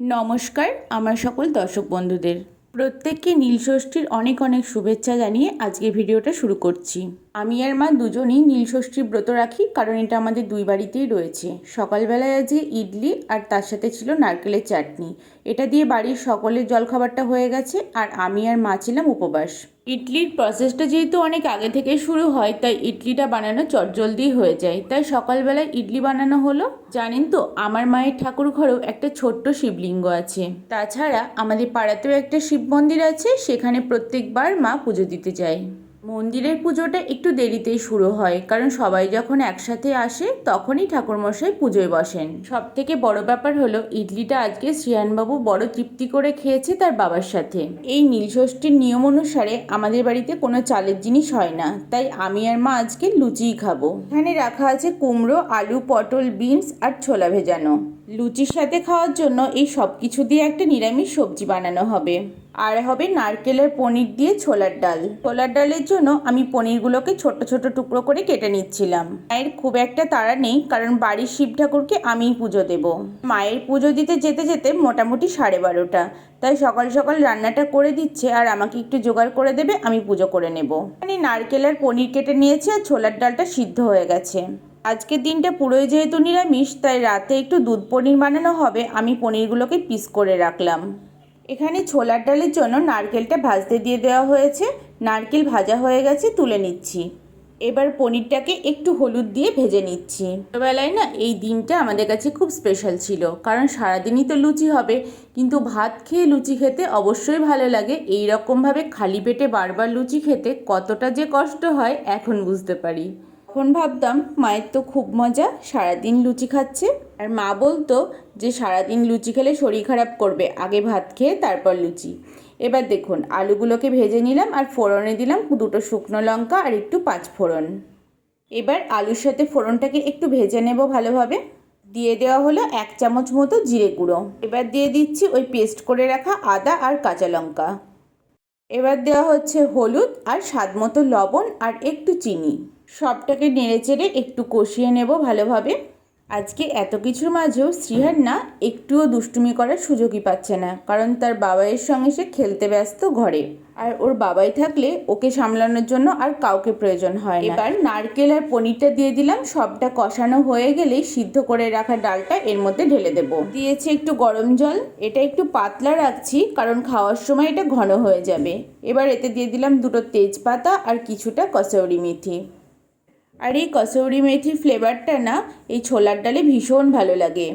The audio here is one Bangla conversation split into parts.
নমস্কার, আমার সকল দর্শক বন্ধুদের। প্রত্যেককে নীলষষ্ঠীর অনেক অনেক শুভেচ্ছা জানিয়ে আজকে ভিডিওটা শুরু করছি। আমি আর মা দুজনেই নীলষষ্ঠীর ব্রত রাখি, কারণ এটা আমাদের দুই বাড়িতেই রয়েছে। সকালবেলায় আজকে ইডলি আর তার সাথে ছিল নারকেলের চাটনি। এটা দিয়ে বাড়ির সকলের জলখাবারটা হয়ে গেছে, আর আমি আর মা ছিলাম উপবাস। ইডলির প্রসেসটা যেহেতু অনেক আগে থেকে শুরু হয়, তাই ইডলিটা বানানো চটজলদি হয়ে যায়। তাই সকালবেলায় ইডলি বানানো হলো। জানেন তো, আমার মায়ের ঠাকুর ঘরেও একটা ছোট্ট শিবলিঙ্গ আছে। তাছাড়া আমাদের পাড়াতেও একটা শিব মন্দির আছে, সেখানে প্রত্যেকবার মা পুজো দিতে যায়। মন্দিরের পুজোটা একটু দেরিতেই শুরু হয়, কারণ সবাই যখন একসাথে আসে তখনই ঠাকুরমশাই পুজোয় বসেন। সব থেকে বড় ব্যাপার হলো, ইডলিটা আজকে শ্রিয়ানবাবু বড় তৃপ্তি করে খেয়েছে তার বাবার সাথে। এই নীলষষ্ঠীর নিয়ম অনুসারে আমাদের বাড়িতে কোনো চালের জিনিস হয় না, তাই আমি আর মা আজকে লুচিই খাব। এখানে রাখা আছে কুমড়ো, আলু, পটল, বিনস আর ছোলা ভেজানো। লুচির সাথে খাওয়ার জন্য এই সব কিছু দিয়ে একটা নিরামিষ সবজি বানানো হবে। আর হবে নারকেলের পনির দিয়ে ছোলার ডাল। ছোলার ডালের জন্য আমি পনিরগুলোকে ছোট ছোট টুকরো করে কেটে নিচ্ছিলাম। মায়ের খুব একটা তাড়া নেই, কারণ বাড়ির শিব ঠাকুরকে আমিই পুজো দেব। মায়ের পুজো দিতে যেতে যেতে মোটামুটি সাড়ে বারোটা। তাই সকাল সকাল রান্নাটা করে দিচ্ছে আর আমাকে একটু জোগাড় করে দেবে, আমি পুজো করে নেব। মানে নারকেল আর পনির কেটে নিয়েছি আর ছোলার ডালটা সিদ্ধ হয়ে গেছে। আজকের দিনটা পুরোই যেহেতু নিরামিষ, তাই রাতে একটু দুধ পনির বানানো হবে, আমি পনিরগুলোকে পিস করে রাখলাম। এখানে ছোলার ডালের জন্য নারকেলটা ভাজতে দিয়ে দেওয়া হয়েছে। নারকেল ভাজা হয়ে গেছে, তুলে নিচ্ছি। এবার পনিরটাকে একটু হলুদ দিয়ে ভেজে নিচ্ছি। ছোটোবেলায় না এই দিনটা আমাদের কাছে খুব স্পেশাল ছিল, কারণ সারাদিনই তো লুচি হবে। কিন্তু ভাত খেয়ে লুচি খেতে অবশ্যই ভালো লাগে। এই রকমভাবে খালি পেটে বারবার লুচি খেতে কতটা যে কষ্ট হয়, এখন বুঝতে পারি। তখন ভাবতাম, মায়ের তো খুব মজা, সারাদিন লুচি খাচ্ছে। আর মা বলতো যে, সারাদিন লুচি খেলে শরীর খারাপ করবে, আগে ভাত খেয়ে তারপর লুচি। এবার দেখুন, আলুগুলোকে ভেজে নিলাম আর ফোড়নে দিলাম দুটো শুকনো লঙ্কা আর একটু পাঁচ ফোড়ন। এবার আলুর সাথে ফোড়নটাকে একটু ভেজে নেব ভালোভাবে। দিয়ে দেওয়া হলো এক চামচ মতো জিরে গুঁড়ো। এবার দিয়ে দিচ্ছি ওই পেস্ট করে রাখা আদা আর কাঁচা লঙ্কা। এবার দেওয়া হচ্ছে হলুদ আর স্বাদ মতো লবণ আর একটু চিনি। সবটাকে নেড়ে চেড়ে একটু কষিয়ে নেব ভালোভাবে। আজকে এত কিছুর মাঝেও শ্রীহার না একটুও দুষ্টুমি করার সুযোগই পাচ্ছে না, কারণ তার বাবাইয়ের সঙ্গে সে খেলতে ব্যস্ত ঘরে। আর ওর বাবাই থাকলে ওকে সামলানোর জন্য আর কাউকে প্রয়োজন হয় এবার নারকেল আর পনিরটা দিয়ে দিলাম, সবটা কষানো হয়ে গেলেই সিদ্ধ করে রাখা ডালটা এর মধ্যে ঢেলে দেবো। দিয়েছি একটু গরম জল, এটা একটু পাতলা রাখছি, কারণ খাওয়ার সময় এটা ঘন হয়ে যাবে। এবার এতে দিয়ে দিলাম দুটো তেজপাতা আর কিছুটা কসৌরি মেথি। আর এই কসৌরি মেথির ফ্লেভারটা না, এই ছোলার ডালে ভীষণ ভালো লাগে।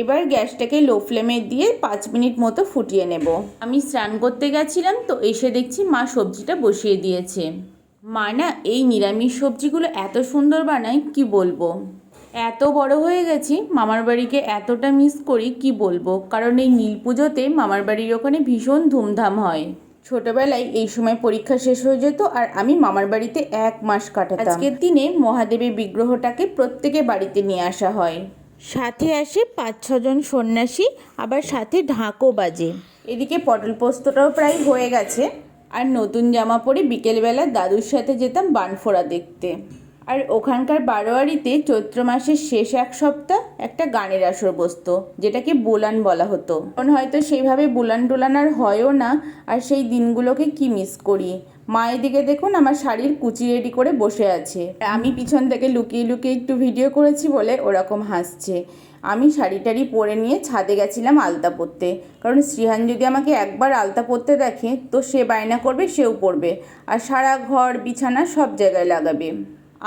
এবার গ্যাসটাকে লো ফ্লেমে দিয়ে পাঁচ মিনিট মতো ফুটিয়ে নেব। আমি স্নান করতে গেছিলাম তো এসে দেখছি মা সবজিটা বসিয়ে দিয়েছে। মা না এই নিরামিষ সবজিগুলো এত সুন্দর বানায়, কি বলব? এত বড় হয়ে গেছি, মামার বাড়িকে এতটা মিস করি, কি বলব? কারণ এই নীল পুজোতে মামার বাড়ির ওখানে ভীষণ ধুমধাম হয়। ছোটবেলায় এই সময় পরীক্ষা শেষ হয়ে যেত আর আমি মামার বাড়িতে এক মাস কাটাতাম। আজকের দিনে মহাদেবের বিগ্রহটাকে প্রত্যেকে বাড়িতে নিয়ে আসা হয়। সাথে আসে পাঁচ ছজন সন্ন্যাসী আবার সাথে ঢাকও বাজে। এদিকে পটল পোস্তটাও প্রায় হয়ে গেছে। আর নতুন জামা পরে বিকেলবেলা দাদুর সাথে যেতাম বানফোড়া দেখতে। আর ওখানকার বারোয়ারিতে চৈত্র মাসের শেষ এক সপ্তাহ একটা গানের আসর বসতো, যেটাকে বোলান বলা হতো। এখন হয়তো সেইভাবে বোলান টোলান আর হয়ও না, আর সেই দিনগুলোকে কি মিস করি? মায়ের দিকে দেখুন, আমার শাড়ির কুচি রেডি করে বসে আছে। আমি পিছন থেকে লুকিয়ে লুকিয়ে একটু ভিডিও করেছি বলে ওরকম হাসছে। আমি শাড়ি টাড়ি পরে নিয়ে ছাদে গেছিলাম আলতা পরতে। কারণ শ্রীহান যদি আমাকে একবার আলতা পরতে দেখে, তো সে বায়না করবে, সেও পরবে। আর সারা ঘর, বিছানা সব জায়গায় লাগাবে।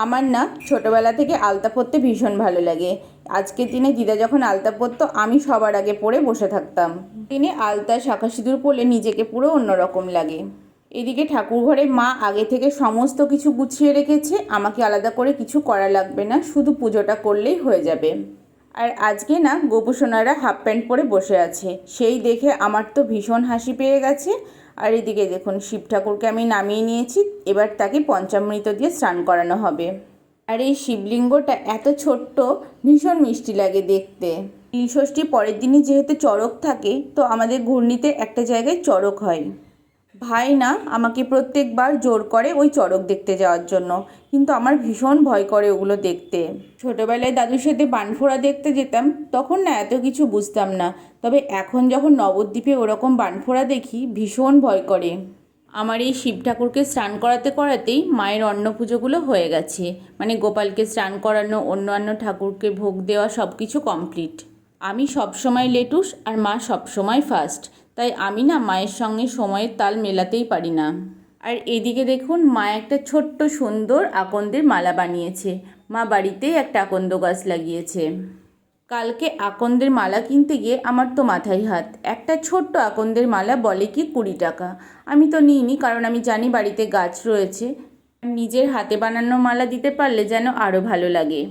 আমার না ছোটোবেলা থেকে আলতা পরতে ভীষণ ভালো লাগে। আজকের দিনে দিদা যখন আলতা পরতো, আমি সবার আগে পরে বসে থাকতাম। দিনে আলতা, শাখা সিঁদুর পরলে নিজেকে পুরো অন্যরকম লাগে। এদিকে ঠাকুর ঘরে মা আগে থেকে সমস্ত কিছু গুছিয়ে রেখেছে, আমাকে আলাদা করে কিছু করা লাগবে না, শুধু পুজোটা করলেই হয়ে যাবে। আর আজকে না গোপুসোনারা হাফ প্যান্ট পরে বসে আছে। সেই দেখে আমার তো ভীষণ হাসি পেয়ে গেছে। আর এদিকে দেখুন, শিব ঠাকুরকে আমি নামিয়ে নিয়েছি, এবার তাকে পঞ্চামৃত দিয়ে স্নান করানো হবে। আর এই শিবলিঙ্গটা এত ছোট্ট, ভীষণ মিষ্টি লাগে দেখতে। নীলষষ্ঠী পরের দিনই যেহেতু চড়ক থাকে, তো আমাদের ঘূর্ণিতে একটা জায়গায় চড়ক হয়। ভাই না আমাকে প্রত্যেকবার জোর করে ওই চড়ক দেখতে যাওয়ার জন্য। কিন্তু আমার ভীষণ ভয় করে ওগুলো দেখতে। ছোটোবেলায় দাদুর সাথে বানফোড়া দেখতে যেতাম, তখন না এত কিছু বুঝতাম না। তবে এখন যখন নবদ্বীপে ওরকম বানফোড়া দেখি, ভীষণ ভয় করে। আমার এই শিব ঠাকুরকে স্নান করাতে করাতেই মায়ের অন্ন পুজোগুলো হয়ে গেছে। মানে গোপালকে স্নান করানো, অন্যান্য ঠাকুরকে ভোগ দেওয়া সব কিছু কমপ্লিট। আমি সবসময় লেটুস আর মা সবসময় ফার্স্ট তাই আমি না মায়ের সঙ্গে সময়ের তাল মেলাতেই পারি না। আর এদিকে দেখুন, মা একটা ছোট্ট সুন্দর আকন্দের মালা বানিয়েছে। মা বাড়িতেই একটা আকন্দ গাছ লাগিয়েছে। কালকে আকন্দের মালা কিনতে গিয়ে আমার তো মাথায় হাত। একটা ছোট্ট আকন্দের মালা বলে কি কুড়ি টাকা? আমি তো নিইনি, কারণ আমি জানি বাড়িতে গাছ রয়েছে। নিজের হাতে বানানো মালা দিতে পারলে যেন আরও ভালো লাগে।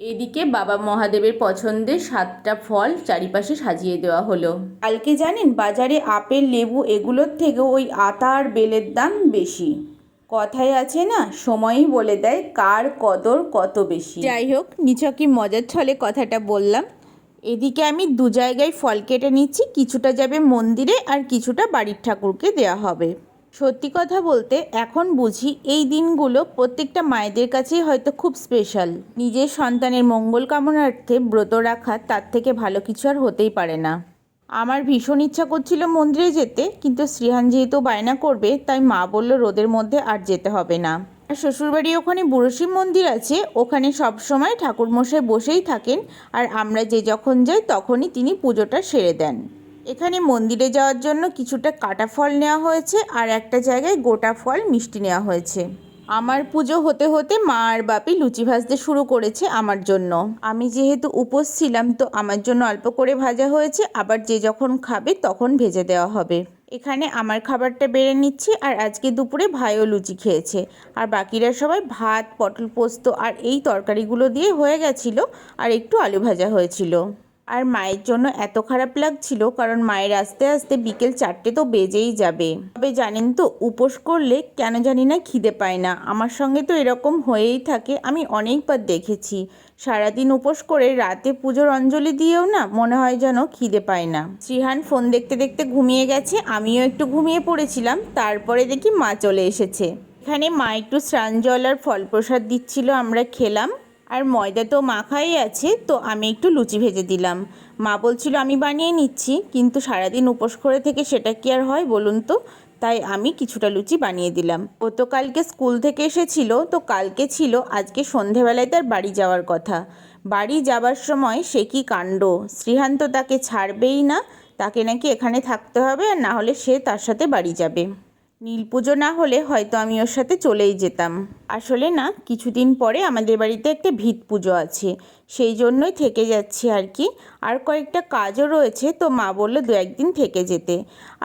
এদিকে বাবা মহাদেবের পছন্দের সাতটা ফল চারিপাশে সাজিয়ে দেওয়া হলো। কালকে জানেন বাজারে আপেল লেবু এগুলোর থেকেও ওই আতা আর বেলের দাম বেশি। কথায় আছে না সময়ই বলে দেয় কার কদর কত বেশি। যাই হোক নিছকই মজার ছলে কথাটা বললাম। এদিকে আমি দু জায়গায় ফল কেটে নিচ্ছি কিছুটা যাবে মন্দিরে আর কিছুটা বাড়ির ঠাকুরকে দেওয়া হবে। সত্যি কথা বলতে, এখন বুঝি এই দিনগুলো প্রত্যেকটা মায়েদের কাছেই হয়তো খুব স্পেশাল নিজের সন্তানের মঙ্গল কামনার্থে ব্রত রাখা তার থেকে ভালো কিছু আর হতেই পারে না। আমার ভীষণ ইচ্ছা করছিল মন্দিরে যেতে, কিন্তু শ্রীহান যেহেতু বায়না করবে, তাই মা বলল রোদের মধ্যে আর যেতে হবে না। আর শ্বশুরবাড়ি ওখানে বুড়োশিব মন্দির আছে, ওখানে সব সময় ঠাকুরমশাই বসেই থাকেন, আর আমরা যে যখন যাই তখনই তিনি পুজোটা সেরে দেন। এখানে মন্দিরে যাওয়ার জন্য কিছুটা কাটা ফল নেওয়া হয়েছে আর একটা জায়গায় গোটা ফল মিষ্টি নেওয়া হয়েছে। আমার পুজো হতে হতে মা আর বাপি লুচি ভাজতে শুরু করেছে আমার জন্য। আমি যেহেতু উপোস ছিলাম তো আমার জন্য অল্প করে ভাজা হয়েছে, আবার যে যখন খাবে তখন ভেজে দেওয়া হবে। এখানে আমার খাবারটা বেড়ে নিচ্ছি আর আজকে দুপুরে ভাইও লুচি খেয়েছে। আর বাকিরা সবাই ভাত, পটল পোস্ত আর এই তরকারিগুলো দিয়ে হয়ে গেছিল আর একটু আলু ভাজা হয়েছিল। আর মায়ের জন্য এত খারাপ লাগছিল, কারণ মায়ের আস্তে আস্তে বিকেল চারটে তো বেজেই যাবে। তবে জানেন তো, উপোস করলে কেন জানি না খিদে পায় না। আমার সঙ্গে তো এরকম হয়েই থাকে, আমি অনেকবার দেখেছি। সারাদিন উপোস করে রাতে পুজোর অঞ্জলি দিয়েও না মনে হয় যেন খিদে পায় না। শ্রীহান ফোন দেখতে দেখতে ঘুমিয়ে গেছে, আমিও একটু ঘুমিয়ে পড়েছিলাম, তারপরে দেখি মা চলে এসেছে। এখানে মা একটু স্নান জল আর ফল প্রসাদ দিচ্ছিল, আমরা খেলাম। আর ময়দা তো মাখাই আছে, তো আমি একটু লুচি ভেজে দিলাম। মা বলছিল, আমি বানিয়ে নিচ্ছি, কিন্তু সারাদিন উপোস করে থেকে সেটা কি আর হয় বলুন তো? তাই আমি কিছুটা লুচি বানিয়ে দিলাম। ও তো কালকে স্কুল থেকে এসেছিল, তো কালকে ছিল, আজকে সন্ধেবেলায় তার বাড়ি যাওয়ার কথা। বাড়ি যাবার সময় সে কি কাণ্ড? শ্রীহান্ত তাকে ছাড়বেই না, তাকে নাকি এখানে থাকতে হবে, আর না হলে সে তার সাথে বাড়ি যাবে। নীল পুজো না হলে হয়তো আমি ওর সাথে চলেই যেতাম। আসলে না, কিছুদিন পরে আমাদের বাড়িতে একটা ভিত পুজো আছে। সেই জন্যই থেকে যাচ্ছি আর কি। আর কয়েকটা কাজও রয়েছে, তো মা বলল দু একদিন থেকে যেতে।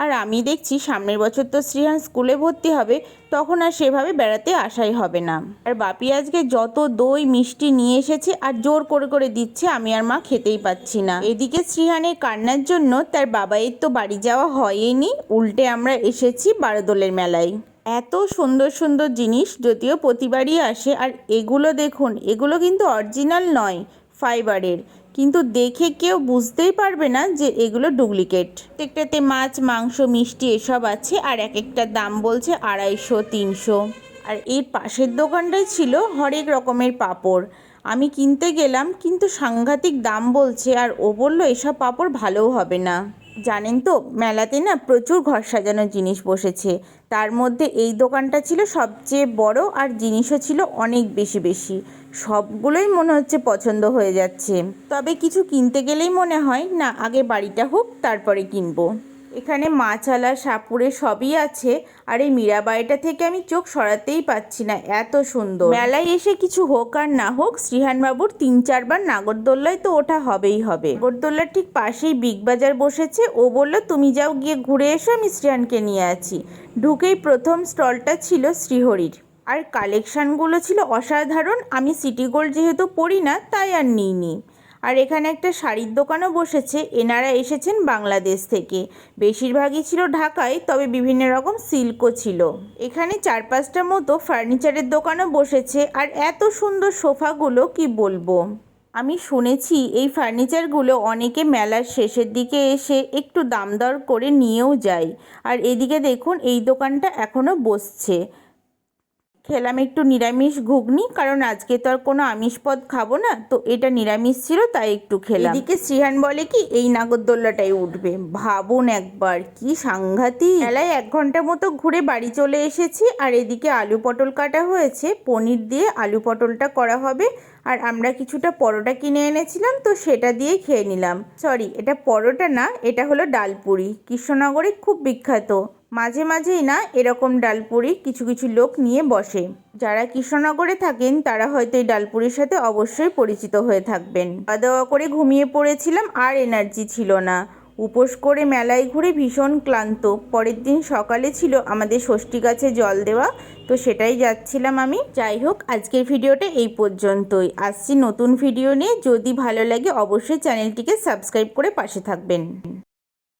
আর আমি দেখছি সামনের বছর তো শ্রীহান স্কুলে ভর্তি হবে, তখন আর সেভাবে বেড়াতে আসাই হবে না। আর বাপি আজকে যত দই, মিষ্টি নিয়ে এসেছে আর জোর করে করে দিচ্ছে, আমি আর মা খেতেই পাচ্ছি না। এদিকে শ্রীহানের কান্নার জন্য তার বাবাইয়ের তো বাড়ি যাওয়া হয়নি উল্টে আমরা এসেছি বারোদোলের মেলায়। এত সুন্দর সুন্দর জিনিস যদিও প্রতিবারই আসে। আর এগুলো দেখুন, এগুলো কিন্তু অরিজিনাল নয় ফাইবারের। কিন্তু দেখে কেউ বুঝতেই পারবে না যে এগুলো ডুপ্লিকেট। প্রত্যেকটাতে মাছ, মাংস, মিষ্টি এসব আছে আর এক একটা দাম বলছে আড়াইশো, তিনশো। আর এর পাশের দোকানটাই ছিল হরেক রকমের পাপড়। আমি কিনতে গেলাম, কিন্তু সাংঘাতিক দাম বলছে আর ও বলল, এসব পাপড় ভালোও হবে না। জানেন তো, মেলাতে না প্রচুর ঘর সাজানোর জিনিস বসেছে। তার মধ্যে এই দোকানটা ছিল সবচেয়ে বড় আর জিনিসও ছিল অনেক বেশি বেশি। সবগুলোই মনে হচ্ছে পছন্দ হয়ে যাচ্ছে। তবে কিছু কিনতে গেলেই মনে হয়, না, আগে বাড়িটা হোক, তারপরে কিনবো। এখানে মাছালা সাপুরে সবই আছে। আর এই মীরাবাড়িটা থেকে আমি চোখ সরাতেই পাচ্ছি না, এত সুন্দর। মেলায় এসে কিছু হোক আর না হোক, শ্রীহানবাবুর তিন চারবার নাগরদোল্লায় তো ওটা হবেই হবে। নাগরদোল্লার ঠিক পাশেই বিগ বাজার বসেছে। ও বলল, তুমি যাও গিয়ে ঘুরে এসো, আমি শ্রীহানকে নিয়ে আছি। ঢুকেই প্রথম স্টলটা ছিল শ্রীহরির। আর কালেকশানগুলো ছিল অসাধারণ। আমি সিটি গোল্ড যেহেতু পড়ি না, তাই আর নিইনি। আর এখানে একটা শাড়ির দোকানও বসেছে। এনারা এসেছেন বাংলাদেশ থেকে। বেশিরভাগই ছিল ঢাকায়, তবে বিভিন্ন রকম সিল্কও ছিল। এখানে চার পাঁচটা মতো ফার্নিচারের দোকানও বসেছে। আর এত সুন্দর সোফাগুলো কি বলব? আমি শুনেছি এই ফার্নিচারগুলো অনেকে মেলার শেষের দিকে এসে একটু দাম দর করে নিয়েও যায়। আর এদিকে দেখুন, এই দোকানটা এখনও বসছে। খেলাম একটু নিরামিষ ঘুগনি কারণ আজকে তো আর কোনো আমিষ পদ খাব না তো এটা নিরামিষ ছিল তাই একটু খেলাম। এদিকে শ্রীহান বলে কি এই নাগরদোল্লাটাই উঠবে। ভাবুন একবার কি সাংঘাতিক। মেলায় এক ঘণ্টা মতো ঘুরে বাড়ি চলে এসেছি আর এদিকে আলু পটল কাটা হয়েছে পনির দিয়ে আলু পটলটা করা হবে আর আমরা কিছুটা পরোটা কিনে এনেছিলাম তো সেটা দিয়ে খেয়ে নিলাম। সরি এটা পরোটা না এটা হলো ডালপুরি কৃষ্ণনগরে খুব বিখ্যাত। মাঝে মাঝেই না এরকম ডালপুরি কিছু কিছু লোক নিয়ে বসে। যারা কৃষ্ণনগরে থাকেন, তারা হয়তো এই ডালপুরির সাথে অবশ্যই পরিচিত হয়ে থাকবেন। খাওয়া দাওয়া করে ঘুমিয়ে পড়েছিলাম, আর এনার্জি ছিল না। উপোস করে মেলায় ঘুরে ভীষণ ক্লান্ত। পরের দিন সকালে ছিল আমাদের ষষ্ঠী গাছে জল দেওয়া, তো সেটাই যাচ্ছিলাম আমি। যাই হোক, আজকের ভিডিওটা এই পর্যন্তই। আসছি নতুন ভিডিও নিয়ে। যদি ভালো লাগে, অবশ্যই চ্যানেলটিকে সাবস্ক্রাইব করে পাশে থাকবেন।